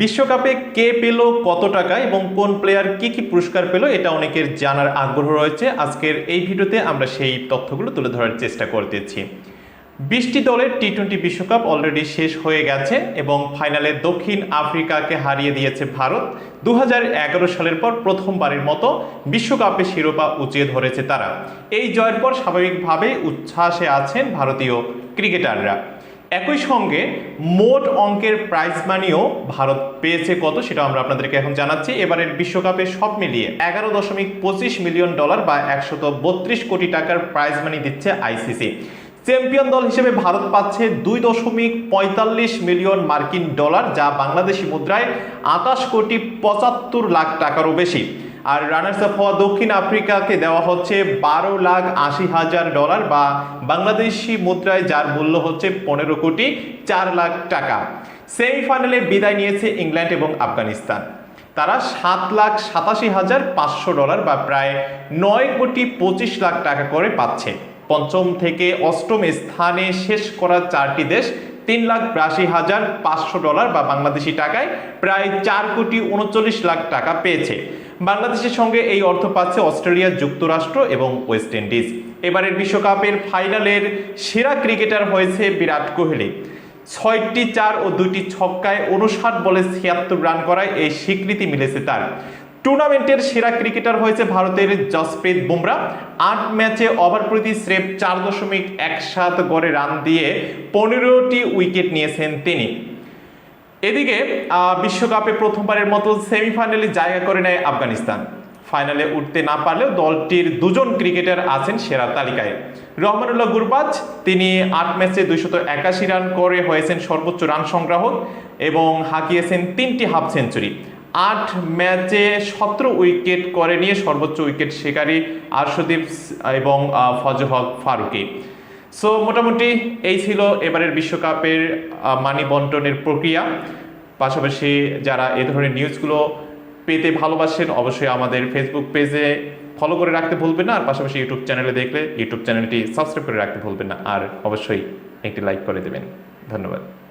বিশ্বকাপে কে পেল কত টাকা এবং কোন প্লেয়ার কি কি পুরস্কার পেল, এটা অনেকের জানার আগ্রহ রয়েছে। আজকের এই ভিডিওতে আমরা সেই তথ্যগুলো তুলে ধরার চেষ্টা করতেছি। বিশটি দলের টি টোয়েন্টি বিশ্বকাপ অলরেডি শেষ হয়ে গেছে এবং ফাইনালে দক্ষিণ আফ্রিকাকে হারিয়ে দিয়েছে ভারত। দু হাজার এগারো সালের পর প্রথমবারের মতো বিশ্বকাপে শিরোপা উঁচিয়ে ধরেছে তারা। এই জয়ের পর স্বাভাবিকভাবেই উচ্ছ্বাসে আছেন ভারতীয় ক্রিকেটাররা। একই সঙ্গে মোট অঙ্কের প্রাইজ মানিও ভারত পেয়েছে কত সেটা আমরা আপনাদেরকে এখন জানাচ্ছি। এবারের বিশ্বকাপে সব মিলিয়ে এগারো দশমিক পঁচিশ মিলিয়ন ডলার বা একশত বত্রিশ কোটি টাকার প্রাইজ মানি দিচ্ছে আইসিসি চ্যাম্পিয়ন দল হিসেবে ভারত পাচ্ছে দুই দশমিক পঁয়তাল্লিশ মিলিয়ন মার্কিন ডলার, যা বাংলাদেশি মুদ্রায় আকাশ কোটি পঁচাত্তর লাখ টাকারও বেশি। আর রানার্স আপ হওয়া দক্ষিণ আফ্রিকাকে দেওয়া হচ্ছে বারো লাখ আশি হাজার ডলার বা বাংলাদেশি মুদ্রায় যার মূল্য হচ্ছে পনেরো কোটি চার লাখ টাকা। সেমিফাইনালে বিদায় নিয়েছে ইংল্যান্ড এবং আফগানিস্তান। তারা সাত লাখ সাতাশি হাজার পাঁচশো ডলার বা প্রায় নয় কোটি পঁচিশ লাখ টাকা করে পাচ্ছে। পঞ্চম থেকে অষ্টম স্থানে শেষ করা চারটি দেশ তিন লাখ বিরাশি হাজার পাঁচশো ডলার বা বাংলাদেশি টাকায় প্রায় চার কোটি উনচল্লিশ লাখ টাকা পেয়েছে। বাংলাদেশের সঙ্গে এই অর্থ পাচ্ছে অস্ট্রেলিয়া, যুক্তরাষ্ট্র এবং ওয়েস্ট ইন্ডিজ। এবারের বিশ্বকাপের ফাইনালের সেরা ক্রিকেটার হয়েছে বিরাট কোহলি। ছয়টি চার ও দুইটি ছক্কায় উনষাট বলে ছিয়াত্তর রান করায় এই স্বীকৃতি মিলেছে তার। টুর্নামেন্টের সেরা ক্রিকেটার হয়েছে ভারতের জসপ্রীত বুমরা। আট ম্যাচে ওভার প্রতি স্রেফ চার দশমিক এক সাত গড়ে রান দিয়ে পনেরোটি উইকেট নিয়েছেন তিনি। এদিকে বিশ্বকাপে প্রথমবারের মতো সেমিফাইনালে জায়গা করে নেয় আফগানিস্তান। ফাইনালে উঠতে না পারলেও দলটির দুজন ক্রিকেটার আছেন সেরা তালিকায়। রহমানুল্লাহ গুরবাজ, তিনি আট ম্যাচে দুইশত একাশি রান করে হয়েছেন সর্বোচ্চ রান সংগ্রাহক এবং হাঁকিয়েছেন তিনটি হাফ সেঞ্চুরি। আট ম্যাচে সতেরো উইকেট করে নিয়ে সর্বোচ্চ উইকেট শিকারী আরশদীপ এবং আহ, ফজল হক ফারুকি। সো মোটামুটি এই ছিল এবারের বিশ্বকাপের মানি বন্টনের প্রক্রিয়া। পাশাপাশি যারা এ ধরনের নিউজগুলো পেতে ভালোবাসেন অবশ্যই আমাদের ফেসবুক পেজে ফলো করে রাখতে ভুলবেন না। আর পাশাপাশি ইউটিউব চ্যানেলে দেখলে ইউটিউব চ্যানেলটি সাবস্ক্রাইব করে রাখতে ভুলবেন না। আর অবশ্যই একটি লাইক করে দেবেন। ধন্যবাদ।